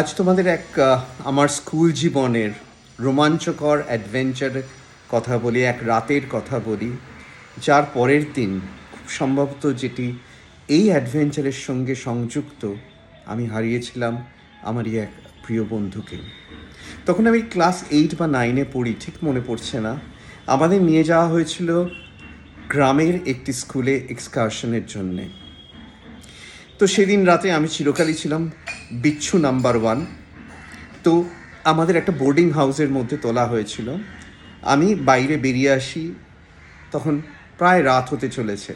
আজ তোমাদের এক আমার স্কুল জীবনের রোমাঞ্চকর অ্যাডভেঞ্চার কথা বলি, এক রাতের কথা বলি, যার পরের দিন খুব সম্ভবত যেটি এই অ্যাডভেঞ্চারের সঙ্গে সংযুক্ত আমি হারিয়েছিলাম আমারই এক প্রিয় বন্ধুকে। তখন আমি ক্লাস এইট বা নাইনে পড়ি, ঠিক মনে পড়ছে না। আমাদের নিয়ে যাওয়া হয়েছিল গ্রামের একটি স্কুলে এক্সকারশনের জন্যে। তো সেদিন রাতে আমি চিরকালই ছিলাম বিচ্ছু নাম্বার ওয়ান। তো আমাদের একটা বোর্ডিং হাউসের মধ্যে তোলা হয়েছিল। আমি বাইরে বেরিয়ে আসি, তখন প্রায় রাত হতে চলেছে।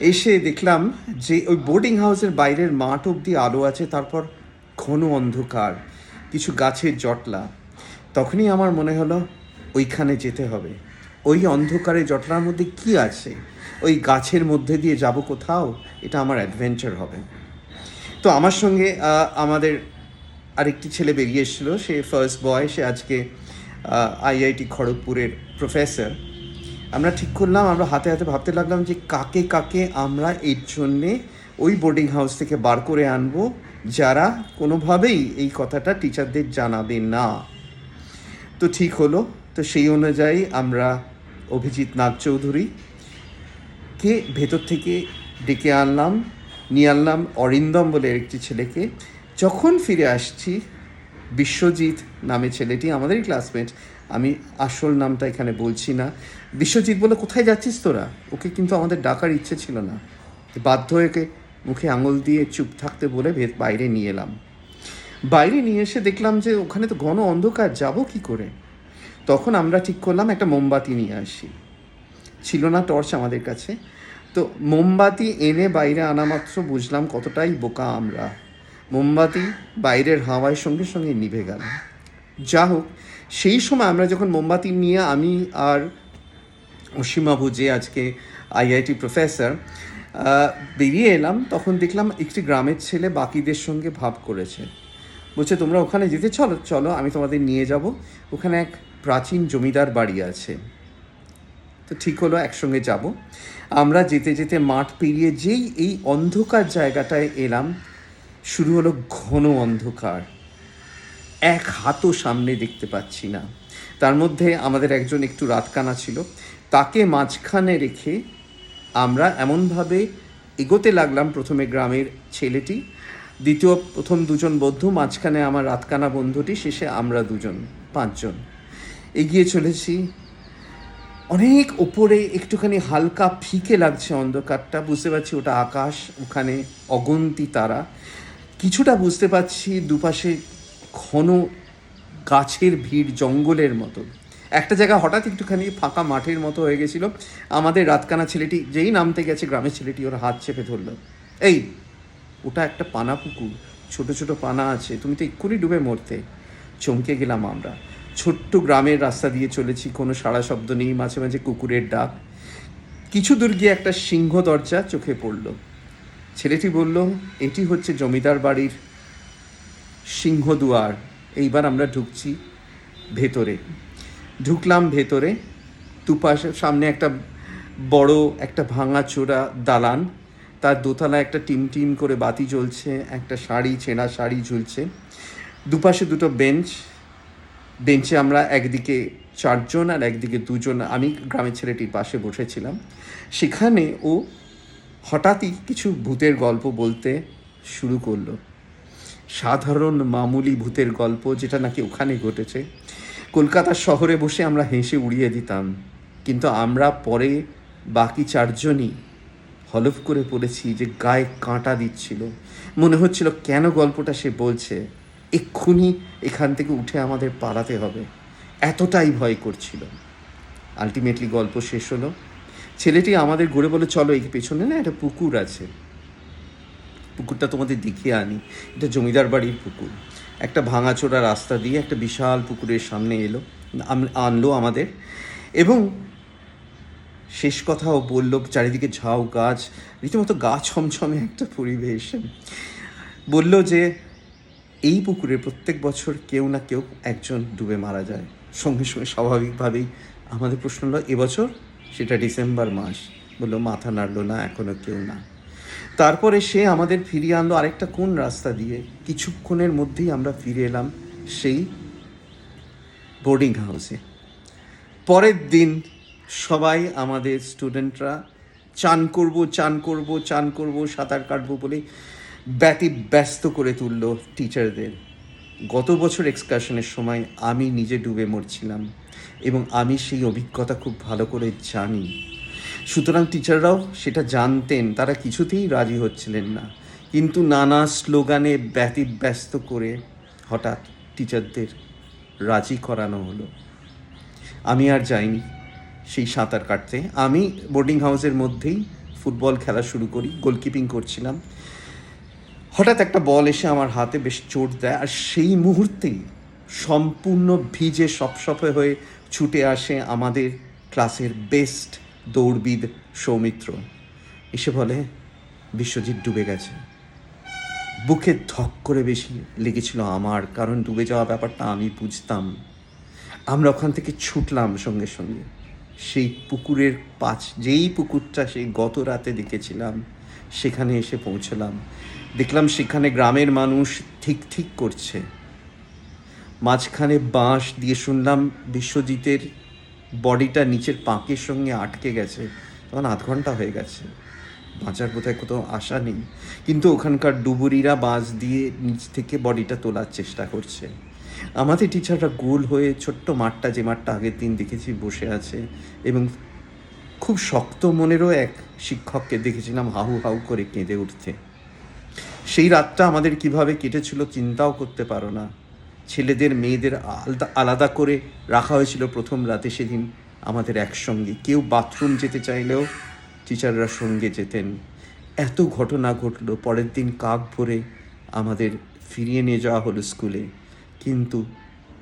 এসে দেখলাম যে ওই বোর্ডিং হাউসের বাইরের মাঠ অবধি আলো আছে, তারপর ঘন অন্ধকার, কিছু গাছের জটলা। তখনই আমার মনে হলো, ওইখানে যেতে হবে। ওই অন্ধকারে জটলার মধ্যে কি আছে? ওই গাছের মধ্যে দিয়ে যাব কোথাও? এটা আমার অ্যাডভেঞ্চার হবে। তো আমার সঙ্গে আমাদের আরেকটি ছেলে বেরিয়ে এসেছিল। সে ফার্স্ট বয় সে আজকে আইআইটি খড়গপুরের প্রফেসর আমরা ঠিক করলাম, আমরা হাতে হাতে ভাবতে লাগলাম যে কাকে কাকে আমরা এর জন্যে ওই বোর্ডিং হাউস থেকে বার করে আনব, যারা কোনোভাবেই এই কথাটা টিচারদের জানাবে না। তো ঠিক হলো। তো সেই অনুযায়ী আমরা অভিজিৎ নাগ চৌধুরী কে ভেতর থেকে ডেকে আনলাম। নিয়ে আনলাম অরিন্দম বলে একটি ছেলেকে, যখন ফিরে আসছি, বিশ্বজিৎ নামে ছেলেটি আমাদেরই ক্লাসমেট আমি আসল নামটা এখানে বলছি না। বিশ্বজিৎ বলে, কোথায় যাচ্ছিস তোরা? ওকে কিন্তু আমাদের ডাকার ইচ্ছে ছিল না। বাধ্য হয়ে মুখে আঙুল দিয়ে চুপ থাকতে বলে বাইরে নিয়ে এলাম। বাইরে নিয়ে এসে দেখলাম যে ওখানে তো ঘন অন্ধকার, যাব কি করে? তখন আমরা ঠিক করলাম, একটা মোমবাতি নিয়ে আসি। ছিল না, টর্চ আমাদের কাছে। তো মোমবাতি এনে বাইরে আনা মাত্র বুঝলাম কতটাই বোকা আমরা। মোমবাতি বাইরের হাওয়ায় সঙ্গে সঙ্গে নিভে গেল। যা হোক, সেই সময় আমরা যখন মোমবাতি নিয়ে আমি আর অসীমাবু যে আজকে আইআইটি প্রফেসর বেরিয়ে এলাম, তখন দেখলাম একটি গ্রামের ছেলে বাকিদের সঙ্গে ভাব করেছে। বলছে, তোমরা ওখানে যেতে চলো চলো, আমি তোমাদের নিয়ে যাব। ওখানে এক প্রাচীন জমিদার বাড়ি আছে। তো ঠিক হলো, একসঙ্গে যাব। আমরা যেতে যেতে মাঠ পেরিয়ে যেই এই অন্ধকার জায়গাটায় এলাম, শুরু হলো ঘন অন্ধকার। এক হাতও সামনে দেখতে পাচ্ছি না। তার মধ্যে আমাদের একজন একটু রাতকানা ছিল। তাকে মাঝখানে রেখে আমরা এমনভাবে এগোতে লাগলাম প্রথমে গ্রামের ছেলেটি, দ্বিতীয় প্রথম দুজন বন্ধু, মাঝখানে আমার রাতকানা বন্ধুটি, শেষে আমরা দুজন, পাঁচজন। এগিয়ে চলেছি অনেক ওপরে একটুখানি হালকা ফিকে লাগছে অন্ধকারটা, বুঝতে পারছি ওটা আকাশ, ওখানে অগন্তি তারা। কিছুটা বুঝতে পারছি দুপাশে ঘন গাছের ভিড়, জঙ্গলের মতো। একটা জায়গা হঠাৎ একটুখানি ফাঁকা মাঠের মতো হয়ে গেছিল। আমাদের রাতকানা ছেলেটি, যেই নামতে গেছে গ্রামের ছেলেটি, ওর হাত চেপে ধরলো। এই, ওটা একটা পানা পুকুর। ছোট ছোট পানা আছে, তুমি তো এক্ষুনি ডুবে মরতে। চমকে গেলাম আমরা। ছোট্ট গ্রামের রাস্তা দিয়ে চলেছি। কোনো সাড়া শব্দ নেই, মাঝে মাঝে কুকুরের ডাক। কিছু দূর গিয়ে একটা সিংহ দরজা চোখে পড়ল। ছেলেটি বলল, এটি হচ্ছে জমিদার বাড়ির সিংহদুয়ার এইবার আমরা ঢুকছি ভেতরে। ঢুকলাম ভেতরে। দুপাশে, সামনে একটা বড় একটা ভাঙা চোরা দালান। তার দোতলায় একটা টিম টিম করে বাতি জ্বলছে, একটা শাড়ি, ছেঁড়া শাড়ি ঝুলছে। দুপাশে দুটো বেঞ্চ বেঞ্চে আমরা একদিকে চারজন আর একদিকে দুজন, আমি গ্রামের ছেলেটির পাশে বসেছিলাম। সেখানে ও হঠাৎই কিছু ভূতের গল্প বলতে শুরু করল। সাধারণ মামুলি ভূতের গল্প যেটা নাকি ওখানে ঘটেছে। কলকাতা শহরে বসে আমরা হেসে উড়িয়ে দিতাম, কিন্তু আমরা পরে বাকি চারজনই হলফ করে পড়েছি যে গায়ে কাঁটা দিচ্ছিল। মনে হচ্ছিল কেন গল্পটা সে বলছে? এক্ষুনি এখান থেকে উঠে আমাদের পালাতে হবে। এতটাই ভয় করছিল। আলটিমেটলি গল্প শেষ হলো। ছেলেটি আমাদের ঘুরে বলে, চলো এই পেছনে না একটা পুকুর আছে। পুকুরটা তোমাদের দেখিয়ে আনি। এটা জমিদার বাড়ির পুকুর। একটা ভাঙাচোরা রাস্তা দিয়ে একটা বিশাল পুকুরের সামনে এলো আনলো আমাদের এবং শেষ কথাও বলল, চারিদিকে ঝাউ গাছ, রীতিমতো গা ছমছমে একটা পরিবেশ। বলল যে এই পুকুরে প্রত্যেক বছর কেউ না কেউ একজন ডুবে মারা যায়। সঙ্গে সঙ্গে স্বাভাবিকভাবেই আমাদের প্রশ্ন হলো, এবছর? সেটা ডিসেম্বর মাস। বলল, মাথা নাড়লো না এখনও কেউ না। তারপরে সে আমাদের ফিরিয়ে আনলো আরেকটা কোন রাস্তা দিয়ে। কিছুক্ষণের মধ্যেই আমরা ফিরে এলাম সেই বোর্ডিং হাউসে পরের দিন সবাই আমাদের স্টুডেন্টরা চান করব চান করব চান করব, সাঁতার কাটবো বলে ব্যতি ব্যস্ত করে তুলল টিচারদের গত বছর এক্সকারশনের সময় আমি নিজে ডুবে মরছিলাম এবং আমি সেই অভিজ্ঞতা খুব ভালো করে জানি। সুতরাং টিচাররাও সেটা জানতেন, তারা কিছুতেই রাজি হচ্ছিলেন না। কিন্তু নানা স্লোগানে ব্যতি ব্যস্ত করে হঠাৎ টিচারদের রাজি করানো হলো। আমি আর যাইনি সেই সাঁতার কাটতে। আমি বোর্ডিং হাউসের মধ্যেই ফুটবল খেলা শুরু করি গোলকিপিং করছিলাম। হঠাৎ একটা বল এসে আমার হাতে বেশ চোট দেয়, আর সেই মুহূর্তেই সম্পূর্ণ ভিজে সপসপে হয়ে ছুটে আসে আমাদের ক্লাসের বেস্ট দৌড়বিদ সৌমিত্র। এসে বলে, বিশ্বজিৎ ডুবে গেছে। বুকে ধক করে বেশি লেগেছিল আমার, কারণ ডুবে যাওয়া ব্যাপারটা আমি বুঝতাম। আমরা ওখান থেকে ছুটলাম সঙ্গে সঙ্গে। সেই পুকুরের পাশ, যেই পুকুরটা সেই গত রাতে দেখেছিলাম সেখানে এসে পৌঁছলাম। দেখলাম সেখানে গ্রামের মানুষ ঠিক ঠিক করছে। মাঝখানে বাঁশ দিয়ে শুনলাম বিশ্বজিতের বডিটা নিচের পাঁকের সঙ্গে আটকে গেছে। তখন আধ ঘণ্টা হয়ে গেছে। বাঁচার কোথায় কোথাও আশা নেই। কিন্তু ওখানকার ডুবুরিরা বাঁশ দিয়ে নিচ থেকে বডিটা তোলার চেষ্টা করছে। আমাদের টিচাররা গোল হয়ে ছোট্ট মাঠটা, যে মাঠটা আগের দিন দেখেছি, বসে আছে এবং খুব শক্ত মনেরও এক শিক্ষককে দেখেছিলাম হাহু হাউ করে কেঁদে উঠতে। সেই রাতটা আমাদের কীভাবে কেটেছিল চিন্তাও করতে পারো না। ছেলেদের, মেয়েদের আলাদা আলাদা করে রাখা হয়েছিল প্রথম রাতে সেদিন আমাদের একসঙ্গে। কেউ বাথরুম যেতে চাইলেও টিচাররা সঙ্গে যেতেন। এত ঘটনা ঘটলো, পরের দিন কাক ভরে আমাদের ফিরিয়ে নিয়ে যাওয়া হলো স্কুলে। কিন্তু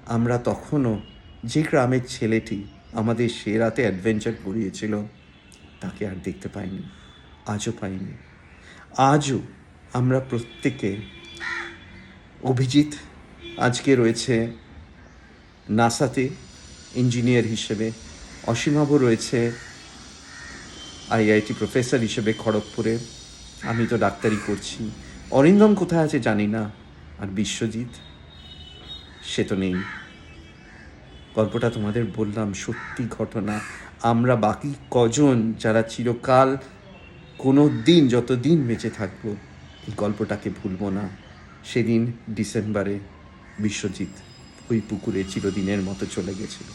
আমরা তখনও যে গ্রামের ছেলেটি আমাদের সে রাতে অ্যাডভেঞ্চার করিয়েছিল। তাকে আর দেখতে পাইনি। আজও পাইনি। আজও আমরা প্রত্যেকে অভিজিৎ আজকে রয়েছে নাসাতে ইঞ্জিনিয়ার হিসেবে। অসীমাভ রয়েছে আইআইটি প্রফেসর হিসেবে খড়গপুরে। আমি তো ডাক্তারি করছি। অরিন্দম কোথায় আছে জানি না। আর বিশ্বজিৎ? সে তো নেই। গল্পটা তোমাদের বললাম, সত্যি ঘটনা। আমরা বাকি কজন যারা চিরকাল কোনো দিন যত দিন বেঁচে থাকব, এই গল্পটাকে ভুলবো না। সেদিন ডিসেম্বরে বিশ্বজিৎ ওই পুকুরে চিরদিনের মতো চলে গেছিল।